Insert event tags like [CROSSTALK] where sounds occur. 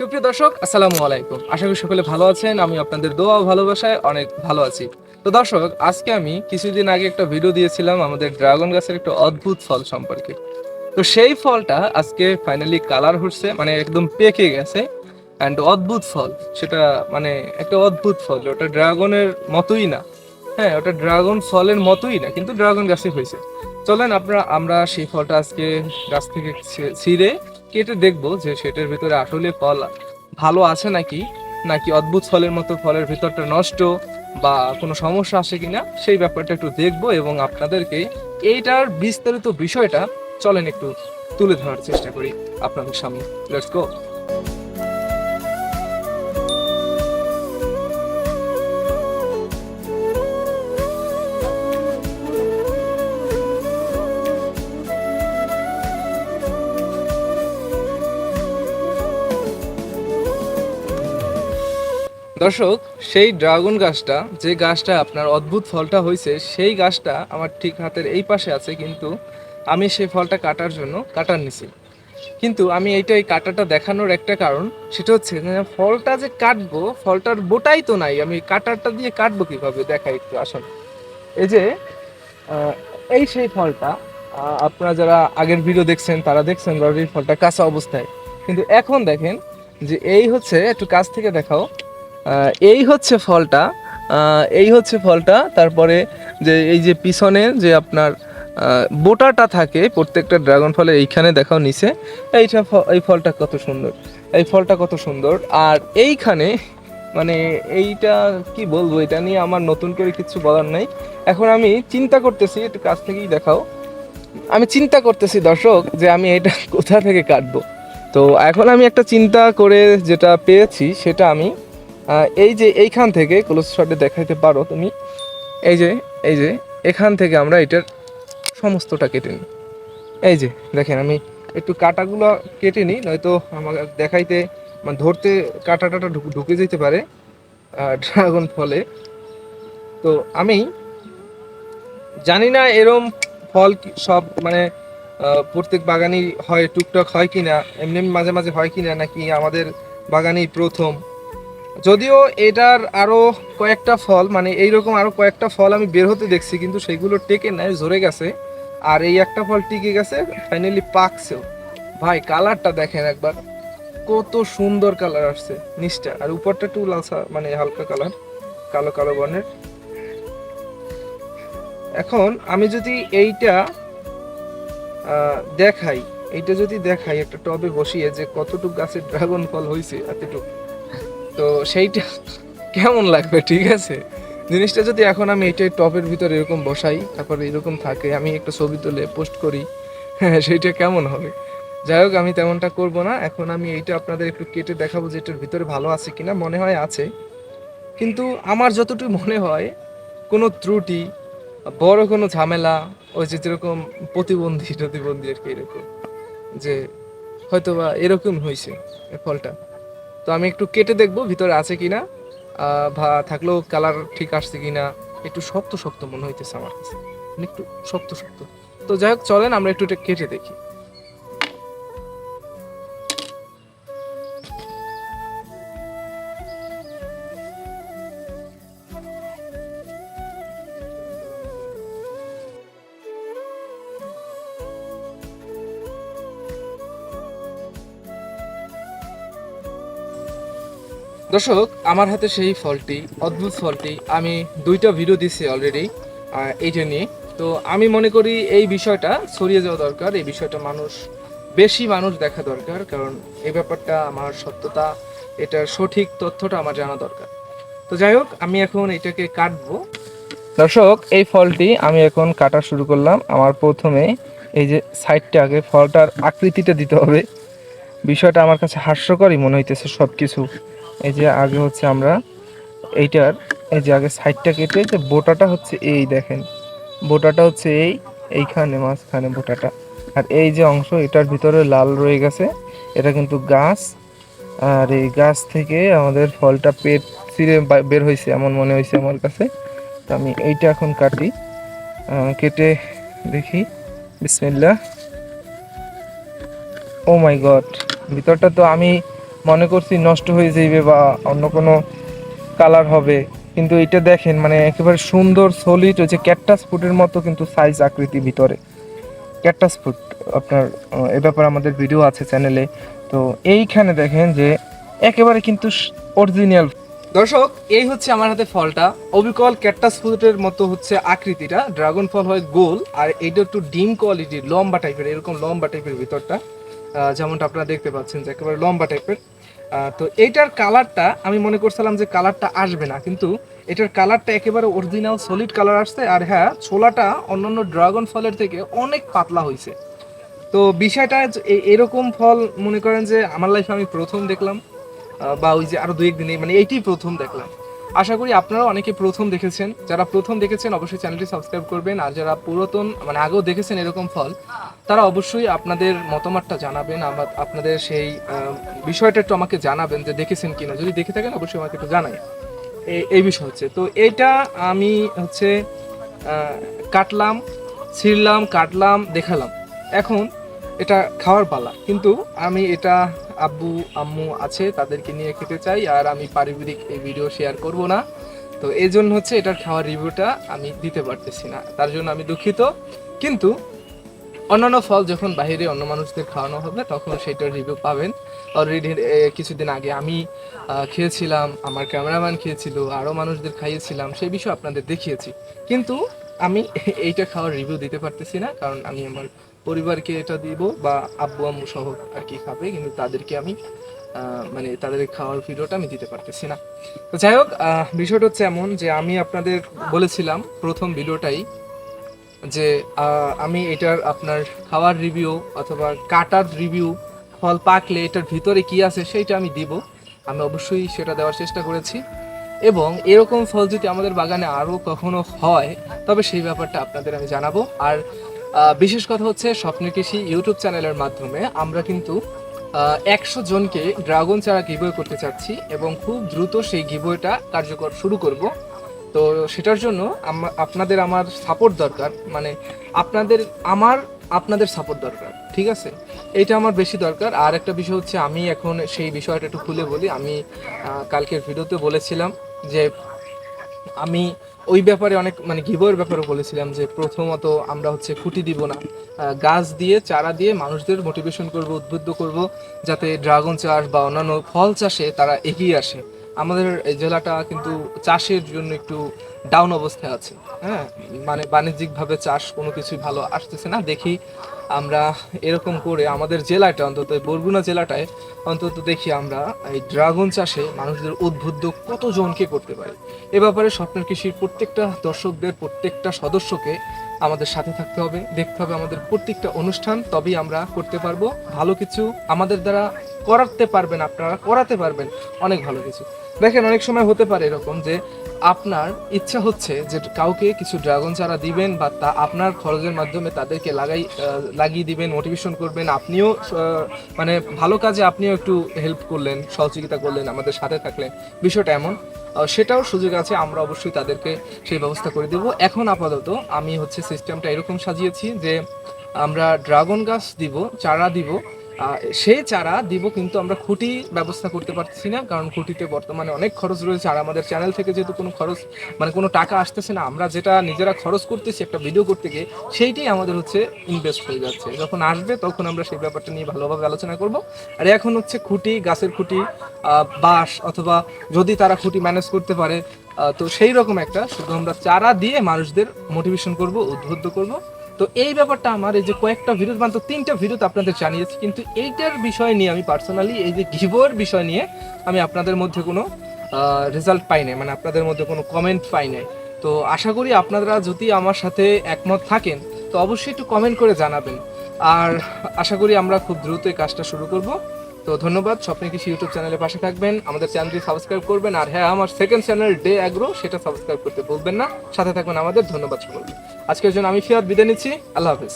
সুপ্রিয় দর্শক, আসসালামু আলাইকুম। আশা করি সকলে ভালো আছেন, আমি আপনাদের দোয়া ভালোবাসায় অনেক ভালো আছি। তো দর্শক, আজকে আমি কিছুদিন আগে একটা ভিডিও দিয়েছিলাম আমাদের ড্রাগন গাছের একটা অদ্ভুত ফল সম্পর্কে। তো সেই ফলটা আজকে ফাইনালি কালার হচ্ছে মানে একদম পেকে গেছে অ্যান্ড অদ্ভুত ফল। সেটা মানে একটা অদ্ভুত ফল, ওটা ড্রাগনের মতোই না। হ্যাঁ ওটা ড্রাগন ফলের মতোই না, কিন্তু ড্রাগন গাছে হয়েছে। চলেন, আপনারা, আমরা সেই ফলটা আজকে গাছ থেকে ছিঁড়ে কেটে দেখব যে সেটার ভিতরে আসলে ফল ভালো আছে নাকি নাকি অদ্ভুত ফলের মতো ফলের ভিতরটা নষ্ট বা কোনো সমস্যা আসে কিনা সেই ব্যাপারটা একটু দেখব এবং আপনাদেরকে এইটার বিস্তারিত বিষয়টা চলেন একটু তুলে ধরার চেষ্টা করি আপনাদের সামনে। লেটস গো দর্শক, সেই ড্রাগন গাছটা, যে গাছটা আপনার অদ্ভুত ফলটা হয়েছে, সেই গাছটা আমার ঠিক হাতের এই পাশে আছে কিন্তু আমি সেই ফলটা কাটার জন্য কাটার নিছি। কিন্তু আমি এইটা এই কাটাটা দেখানোর একটা কারণ, সেটা হচ্ছে ফলটা যে কাটবো, ফলটার বোটাই তো নাই, আমি কাটারটা দিয়ে কাটবো কীভাবে? দেখাই একটু, আসুন। এই যে এই সেই ফলটা আপনারা যারা আগের ভিডিও দেখছেন, তারা দেখছেন অলরেডি ফলটা কাঁচা অবস্থায়। কিন্তু এখন দেখেন যে এই হচ্ছে, একটু কাছ থেকে দেখাও। এই হচ্ছে ফলটা। এই হচ্ছে ফলটা। তারপরে যে এই যে পিছনে যে আপনার বোটাটা থাকে, প্রত্যেকটা ড্রাগন ফলের এইখানে দেখাও নিচে, এইটা এই ফলটা কত সুন্দর। এই ফলটা কত সুন্দর। আর এইখানে মানে এইটা কি বলব, এটা নিয়ে আমার নতুন করে কিছু বলার নাই। এখন আমি চিন্তা করতেছি, একটু কাছ থেকেই দেখাও। আমি চিন্তা করতেছি, দর্শক, যে আমি এটা কোথা থেকে কাটবো? তো এখন আমি একটা চিন্তা করে যেটা পেয়েছি, সেটা আমি এই যে এইখান থেকে ক্লোজ শটে দেখাইতে পারো তুমি। এই যে এই যে, এখান থেকে আমরা এটার সমস্তটা কেটে নিই। এই যে, দেখেন, আমি একটু কাটাগুলো কেটে নিই, নয়তো আমাকে দেখাইতে মানে ধরতে কাটাটাটা ঢুক- ঢুকে যেতে পারে ড্রাগন ফলে। তো আমি জানি না এরম ফল সব মানে প্রত্যেক বাগানই হয়, টুকটাক হয় কি না এমনি মাঝে মাঝে হয় কি না নাকি আমাদের বাগানেই প্রথম। যদিও এটার আরও কয়েকটা ফল মানে এইরকম আরও কয়েকটা ফল আমি বের হতে দেখছি, কিন্তু সেগুলো টেকে নেয় ঝরে গেছে। আর এই একটা ফল টিকে গেছে ফাইনালি পাকছেও ভাই কালারটা দেখেন একবার। কত সুন্দর কালার আসছে, নিচটা। আর উপরটা একটু লালসা মানে হালকা কালার কালো কালো বর্ণের। এখন আমি যদি এইটা দেখাই, এইটা যদি দেখাই একটা টবে বসিয়ে যে কতটুক গাছের ড্রাগন ফল হয়েছে এতটুকু। তো সেইটা কেমন লাগবে? ঠিক আছে। জিনিসটা যদি এখন আমি এটা টপের ভিতরে এরকম বসাই, তারপরে এরকম থাকে, আমি একটা ছবি তুলে পোস্ট করি হ্যাঁ সেইটা কেমন হবে? যাই হোক, আমি তেমনটা করব না। এখন আমি এইটা আপনাদের একটু কেটে দেখাবো যে এটার ভিতরে ভালো আছে কিনা, মনে হয় আছে। কিন্তু আমার যতটুকু মনে হয়, কোনো ত্রুটি, বড় কোনো ঝামেলা, ওই যে যেরকম প্রতিবন্ধী প্রতিবন্ধী আর কি এরকম, যে হয়তো বা এরকম হয়েছে ফলটা। তো আমি একটু কেটে দেখব ভিতরে আছে কিনা ভা বা থাকলেও কালার ঠিক আসছে কিনা, একটু শক্ত শক্ত মনে হইতেছে আমার কাছে। মানে একটু শক্ত শক্ত। তো যাই হোক, চলেন, আমরা একটু এটা কেটে দেখি। দর্শক, আমার হাতে সেই ফলটি, অদ্ভুত ফলটি, আমি দুইটা ভিডিও দিছি অলরেডি এইটা নিয়ে। তো আমি মনে করি এই বিষয়টা ছড়িয়ে যাওয়া দরকার, এই বিষয়টা মানুষ, বেশি মানুষ দেখা দরকার, কারণ এই ব্যাপারটা আমার সত্যতা, এটার সঠিক তথ্যটা আমার জানা দরকার। তো যাই হোক, আমি এখন এটাকে কাটবো। দর্শক, এই ফলটি আমি এখন কাটা শুরু করলাম। আমার প্রথমে এই যে সাইডটা আগে ফলটার আকৃতিটা দিতে হবে। বিষয়টা আমার কাছে হাস্যকরই মনে হইতেছে সব কিছু এই যে আগে হচ্ছে আমরা এইটার, এই যে আগে সাইডটা কেটে যে বোটাটা হচ্ছে এই দেখেন। বোটাটা হচ্ছে এই, এইখানে মাঝখানে বোটাটা। আর এই যে অংশ, এটার ভিতরে লাল রয়ে গেছে। এটা কিন্তু গাছ। আর এই গাছ থেকে আমাদের ফলটা পেট ছিঁড়ে বের হয়েছে এমন মনে হয়েছে আমার কাছে। তো আমি এইটা এখন কাটি। কেটে দেখি। বিসমিল্লা ও মাই গড ভিতরটা তো আমি মনে করছি নষ্ট হয়ে যাইবে বা অন্য কোনো কালার হবে। কিন্তু এটা দেখেন মানে একেবারে সুন্দর সলিড ওই যে ক্যাকটাস ফুডের মতো কিন্তু সাইজ আকৃতি ভিতরে। ক্যাকটাস ফুড আপনার এ ব্যাপারে আমাদের ভিডিও আছে চ্যানেলে তো এইখানে দেখেন যে একেবারে কিন্তু অরিজিনাল দর্শক, এই হচ্ছে আমার হাতে ফলটা। অবিকল ক্যাকটাস ফুডের মতো হচ্ছে আকৃতিটা। ড্রাগন ফল হয় গোল, আর এইটা একটু ডিম কোয়ালিটির লম্বা টাইপের এরকম লম্বা টাইপের ভিতরটা। যেমনটা আপনারা দেখতে পাচ্ছেন যে একেবারে লম্বা টাইপের তো এইটার কালারটা আমি মনে করছিলাম যে কালারটা আসবে না, কিন্তু এটার কালারটা একেবারে অরিজিনাল সলিড কালার আসছে আর হ্যাঁ ছোলাটা অন্যান্য ড্রাগন ফলের থেকে অনেক পাতলা হয়েছে তো বিষয়টা এরকম ফল মনে করেন যে আমার লাইফে আমি প্রথম দেখলাম বা ওই যে আরও দু একদিনে মানে এইটাই প্রথম দেখলাম। আশা করি আপনারা অনেকে প্রথম দেখেছেন। যারা প্রথম দেখেছেন, অবশ্যই চ্যানেলটি সাবস্ক্রাইব করবেন। আর যারা পুরাতন মানে আগেও দেখেছেন এরকম ফল, তারা অবশ্যই আপনাদের মতামতটা জানাবেন, আবার আপনাদের সেই বিষয়টা একটু আমাকে জানাবেন যে দেখেছেন কিনা। যদি দেখে থাকেন, অবশ্যই আমাকে একটু জানাই এই- বিষয় হচ্ছে, তো এইটা আমি হচ্ছে কাটলাম, ছিঁড়লাম, কাটলাম, দেখালাম। এখন এটা খাওয়ার পালা। কিন্তু আমি এটা আব্বু, আম্মু আছে, তাদেরকে নিয়ে খেতে চাই, আর আমি পারিবারিক এই ভিডিও শেয়ার করব না। তো এই জন্য হচ্ছে এটার খাওয়ার রিভিউটা আমি দিতে পারতেছি না। তার জন্য আমি দুঃখিত। কিন্তু অন্যান্য ফল যখন বাইরে অন্য মানুষদের খাওয়ানো হবে, তখন সেটার রিভিউ পাবেন। অলরেডি কিছুদিন আগে আমি খেয়েছিলাম, আমার ক্যামেরাম্যান খেয়েছিল আরও মানুষদের খাইয়েছিলাম সেই বিষয়ে আপনাদের দেখিয়েছি। কিন্তু আমি [LAUGHS] এইটা খাওয়ার রিভিউ দিতে পারতেছি না, কারণ আমি আমার পরিবারকে এটা দিব বা আব্বু, আম্মু সহ আর কি খাবে, কিন্তু তাদেরকে আমি মানে তাদের খাওয়ার ভিডিওটা আমি দিতে পারতেছি না। তো যাই হোক বিষয়টা হচ্ছে এমন যে আমি আপনাদের বলেছিলাম প্রথম ভিডিওটাই যে আমি এটার আপনার খাওয়ার রিভিউ অথবা কাটার রিভিউ ফল পাকলে এটার ভিতরে কি আছে সেইটা আমি দিব। আমি অবশ্যই সেটা দেওয়ার চেষ্টা করেছি। এবং এরকম ফল যদি আমাদের বাগানে আরও কখনো হয়, তবে সেই ব্যাপারটা আপনাদের আমি জানাব। আর বিশেষ কথা হচ্ছে স্বপ্নের কৃষি ইউটিউব চ্যানেলের মাধ্যমে আমরা কিন্তু একশো জনকে ড্রাগন চারা গিবয় করতে চাচ্ছি এবং খুব দ্রুত সেই গিবয়টা কার্যকর শুরু করব। তো সেটার জন্য আপনাদের আমার সাপোর্ট দরকার। মানে আপনাদের, আমার, আপনাদের সাপোর্ট দরকার, ঠিক আছে? এইটা আমার বেশি দরকার। আর একটা বিষয় হচ্ছে আমি এখন সেই বিষয়টা একটু খুলে বলি। আমি কালকের ভিডিওতে বলেছিলাম যে আমি ওই ব্যাপারে অনেক মানে গিবয়ের ব্যাপারে বলেছিলাম যে প্রথমত আমরা হচ্ছে খুঁটি দিব না। গাছ দিয়ে, চারা দিয়ে মানুষদের মোটিভেশন করব, উদ্বুদ্ধ করব, যাতে ড্রাগন চাষ বা অন্যান্য ফল চাষে তারা এগিয়ে আসে। আমাদের জেলাটা কিন্তু চাষের জন্য একটু ডাউন অবস্থায় আছে। হ্যাঁ মানে বাণিজ্যিকভাবে চাষ কোনো কিছুই ভালো আসতেছে না। দেখি আমরা এরকম করে আমাদের জেলাটা অন্তত বরগুনা জেলাটায় অন্তত দেখি আমরা এই ড্রাগন চাষে মানুষদের উদ্বুদ্ধ কতজনকে করতে পারি। এ ব্যাপারে স্বপ্নের কৃষির প্রত্যেকটা দর্শকদের, প্রত্যেকটা সদস্যকে আমাদের সাথে থাকতে হবে, দেখতে হবে আমাদের প্রত্যেকটা অনুষ্ঠান, তবেই আমরা করতে পারব। ভালো কিছু আমাদের দ্বারা করাতে পারবেন, আপনারা করাতে পারবেন। অনেক ভালো কিছু। দেখেন, অনেক সময় হতে পারে এরকম যে আপনার ইচ্ছা হচ্ছে যে কাউকে কিছু ড্রাগন চারা দিবেন বা তা আপনার খরচের মাধ্যমে তাদেরকে লাগাই লাগিয়ে দিবেন মোটিভেশন করবেন। আপনিও মানে ভালো কাজে আপনিও একটু হেল্প করলেন, সহযোগিতা করলেন, আমাদের সাথে থাকলেন। বিষয়টা এমন সেটাও সুযোগ আছে, আমরা অবশ্যই তাদেরকে সেই ব্যবস্থা করে দেব। এখন আপাতত আমি হচ্ছে সিস্টেমটা এরকম সাজিয়েছি যে আমরা ড্রাগন গাছ দিব, চারা দিব সেই চারা দিব কিন্তু আমরা খুঁটি ব্যবস্থা করতে পারছি না, কারণ খুঁটিতে বর্তমানে অনেক খরচ রয়েছে। আর আমাদের চ্যানেল থেকে যেহেতু কোনো খরচ মানে কোনো টাকা আসতেছে না, আমরা যেটা নিজেরা খরচ করতেছি একটা ভিডিও করতে গিয়ে, সেইটাই আমাদের হচ্ছে ইনভেস্ট হয়ে যাচ্ছে। যখন আসবে তখন আমরা সেই ব্যাপারটা নিয়ে ভালোভাবে আলোচনা করব। আর এখন হচ্ছে খুঁটি, গাছের খুঁটি বাঁশ অথবা যদি তারা খুঁটি ম্যানেজ করতে পারে তো সেই রকম একটা, শুধু আমরা চারা দিয়ে মানুষদের মোটিভেশন করব, উদ্বুদ্ধ করব। তো এই ব্যাপারটা আমার, এই যে কয়েকটা ভিডিও মানে তো তিনটা ভিডিওতে আপনাদের জানিয়েছি, কিন্তু এইটার বিষয় নিয়ে আমি পার্সোনালি এই যে গিভোর বিষয় নিয়ে আমি আপনাদের মধ্যে কোনো রেজাল্ট পাই নাই মানে আপনাদের মধ্যে কোনো কমেন্ট পাই নাই। তো আশা করি আপনারা যদি আমার সাথে একমত থাকেন, তো অবশ্যই একটু কমেন্ট করে জানাবেন। আর আশা করি আমরা খুব দ্রুত এই কাজটা শুরু করব। তো ধন্যবাদ। স্বপ্নে কৃষি ইউটিউব চ্যানেলের পাশে থাকবেন। আমাদের চ্যানেলটি সাবস্ক্রাইব করবেন। আর হ্যাঁ আমার সেকেন্ড চ্যানেল ডে অ্যাগ্রো সেটা সাবস্ক্রাইব করতে ভুলবেন না। সাথে থাকবেন আমাদের। ধন্যবাদ সকলকে। আজকের জন্য আমি ফিয়াদ বিদায় নিচ্ছি। আল্লাহ হাফেজ।